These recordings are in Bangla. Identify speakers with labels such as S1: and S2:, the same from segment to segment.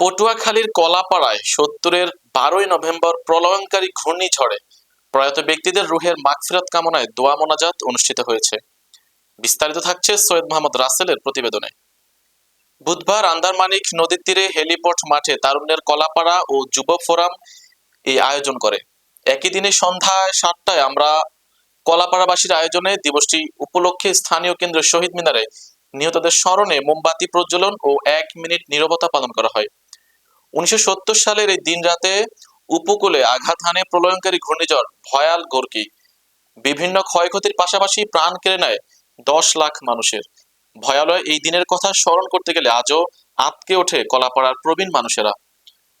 S1: পটুয়াখালীর কলাপাড়ায় সত্তরের বারোই নভেম্বর প্রলয়ঙ্কারী ঘূর্ণিঝড়ে প্রয়াত ব্যক্তিদের রুহের মাগফিরাত কামনায় দোয়া মোনাজাত অনুষ্ঠিত হয়েছে। বিস্তারিত থাকছে সৈয়দ মোহাম্মদ রাসেলের প্রতিবেদনে। বুধবার আন্দারমানিক নদীর তীরে হেলিপোর্ট মাঠে তারুণ্যের কলাপাড়া ও যুব ফোরাম এই আয়োজন করে। একই দিনে সন্ধ্যায় সাতটায় আমরা কলাপাড়াবাসীর আয়োজনে দিবসটি উপলক্ষে স্থানীয় কেন্দ্র শহীদ মিনারে নিহতদের স্মরণে মোমবাতি প্রজ্বলন ও এক মিনিট নীরবতা পালন করা হয়। উনিশশো সত্তর সালের এই দিন রাতে উপকূলে আঘাত হানে প্রলয়ঙ্কারী ঘূর্ণিঝড় ভয়াল গোর্কি। বিভিন্ন ক্ষয়ক্ষতির পাশাপাশি প্রাণ কেড়ে নেয় দশ লাখ মানুষের। ভয়ালয় এই দিনের কথা স্মরণ করতে গেলে আজও আতকে ওঠে কলাপাড়ার প্রবীণ মানুষেরা।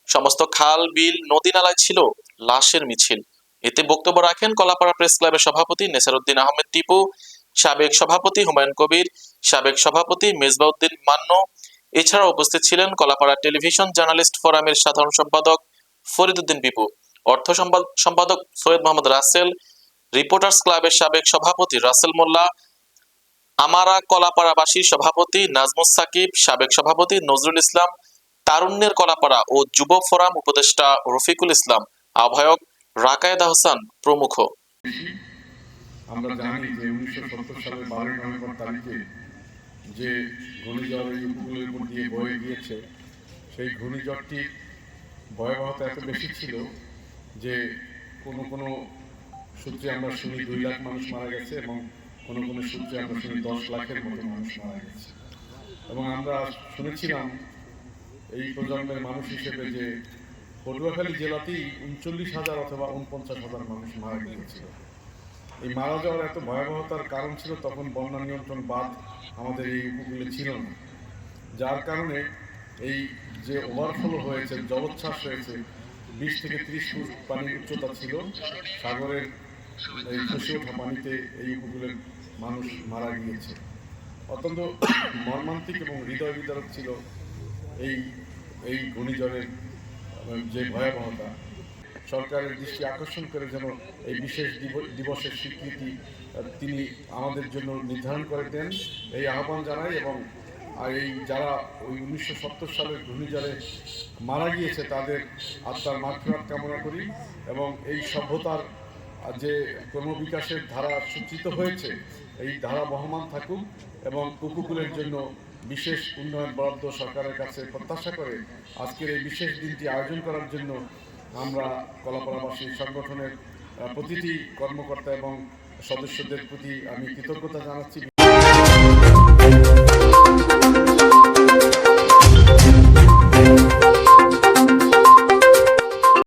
S1: সমস্ত খাল, বিল, নদী নালায় ছিল লাশের মিছিল। এতে বক্তব্য রাখেন কলাপাড়া প্রেস ক্লাবের সভাপতি নেসারউদ্দিন আহমেদ টিপু, সাবেক সভাপতি হুমায়ুন কবির, সাবেক সভাপতি মেজবাউদ্দিন মান্ন এছাড়াও উপস্থিত ছিলেন কলাপাড়া টেলিভিশন জার্নালিস্ট ফোরামের সাধারণ সম্পাদক ফরিদউদ্দিন বিপু, অর্থ সম্পাদ- সম্পাদক সৈয়দ মোহাম্মদ রাসেল, রিপোর্টার্স ক্লাবের সাবেক সভাপতি রাসেল মোল্লা, আমারা কলাপাড়াবাসী সভাপতি নাজমুস সাকিব, সাবেক সভাপতি নজরুল ইসলাম, তারুণ্যের কলাপাড়া ও যুব ফোরাম উপদেষ্টা রফিকুল ইসলাম, আহ্বায়ক রাকায়েদা হোসেন প্রমুখ।
S2: আমরা জানি যে উনিশশো সত্তর সালের বারোই নভেম্বর তারিখে যে ঘূর্ণিঝড় এই উপকূলের উপর দিয়ে বয়ে গিয়েছে, সেই ঘূর্ণিঝড়টির ভয়াবহতা এত বেশি ছিল যে কোনো কোনো সূত্রে আমরা শুনি দুই লাখ মানুষ মারা গেছে এবং কোনো কোনো সূত্রে আমরা শুনি দশ লাখের মতো মানুষ মারা গেছে। এবং আমরা শুনেছিলাম এই প্রজন্মের মানুষ হিসেবে যে পটুয়াখালী জেলাতেই উনচল্লিশ হাজার অথবা উনপঞ্চাশ হাজার মানুষ মারা গিয়েছিল। এই মারা যাওয়ার এত ভয়াবহতার কারণ ছিল তখন বন্যা নিয়ন্ত্রণ বাঁধ আমাদের এই উপকূলে ছিল না। যার কারণে এই যে ওভারফ্লো হয়েছে, জলোচ্ছ্বাস হয়েছে, বিশ থেকে ত্রিশ ফুট পানির উচ্চতা ছিল। সাগরের এই খসে ওঠা পানিতে এই উপকূলের মানুষ মারা গিয়েছে। অত্যন্ত মর্মান্তিক এবং হৃদয় বিদারক ছিল এই এই ঘূর্ণিঝড়ের যে ভয়াবহতা। সরকারের দৃষ্টি আকর্ষণ করে যেন এই বিশেষ দিবসের স্বীকৃতি তিনি আমাদের জন্য নির্ধারণ করে দেন। এই আহ্বান জানাই এবং আর এই যারা ওই উনিশশো সত্তর সালের ঘূর্ণিঝড়ে মারা গিয়েছে, তাদের আত্মার মাগফিরাত কামনা করি এবং এই সভ্যতার যে ক্রমবিকাশের ধারা সূচিত হয়েছে, এই ধারা বহমান থাকুক এবং উপকূলের জন্য বিশেষ উন্নয়ন বরাদ্দ সরকারের কাছে প্রত্যাশা করে আজকের এই বিশেষ দিনটি আয়োজন করার জন্য আমরা কলাপাড়াবাসী সংগঠনের প্রতিটি কর্মকর্তা এবং সদস্যদের প্রতি আমি কৃতজ্ঞতা জানাচ্ছি।